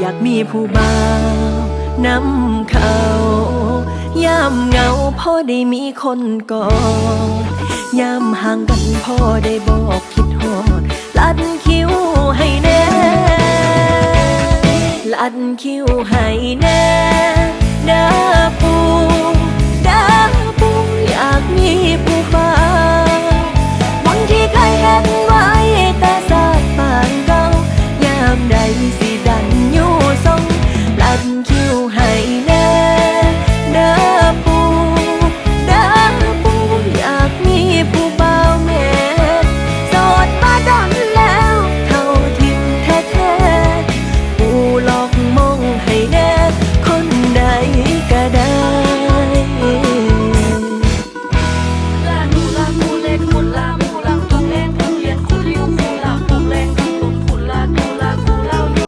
อยากมีผู้บ่าวนำเขายามเหงาพ่อได้มีคนกอดยามห่างกันพ่อได้บอกคิดหอดลัดคิ้วให้แน่ลัดคิ้วให้แน่ดาปูดาปูอยากมีผู้